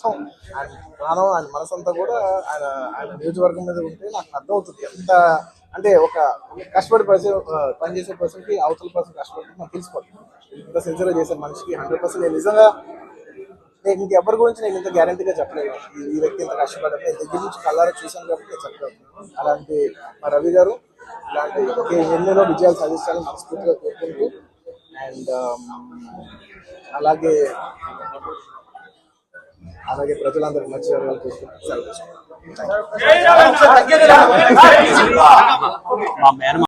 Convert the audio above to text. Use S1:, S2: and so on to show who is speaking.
S1: మొత్తం ఆయన ప్రాణం ఆయన మనసంతా కూడా ఆయన ఆయన నియోజకవర్గం మీద ఉంటే నాకు అర్థమవుతుంది. ఎంత అంటే ఒక కష్టపడి పర్సన్ పనిచేసే పర్సన్కి అవతల పర్సన్ కష్టపడి నాకు తెలిసిపోతుంది ఇంత సిన్సియర్ చేసే మనిషికి హండ్రెడ్ పర్సెంట్ నేను నిజంగా నేను ఇంకెవరి గురించి నేను ఇంత గ్యారంటీగా చెప్పలేదు ఈ- వ్యక్తి ఇంత కష్టపడ్డా నేను దగ్గర నుంచి కళ్ళారా చూశాను కాబట్టి నేను చెప్పలేదు అలాంటి మా రవి గారు ఇలాంటి ఎన్నెన్నో విజయాలు సాధించాలని మనస్ఫూర్తిగా కోరుకుంటూ అండ్ అలాగే అలాగే ప్రజలందరికీ మంచి చూసుకుంటూ.
S2: మా మేనమా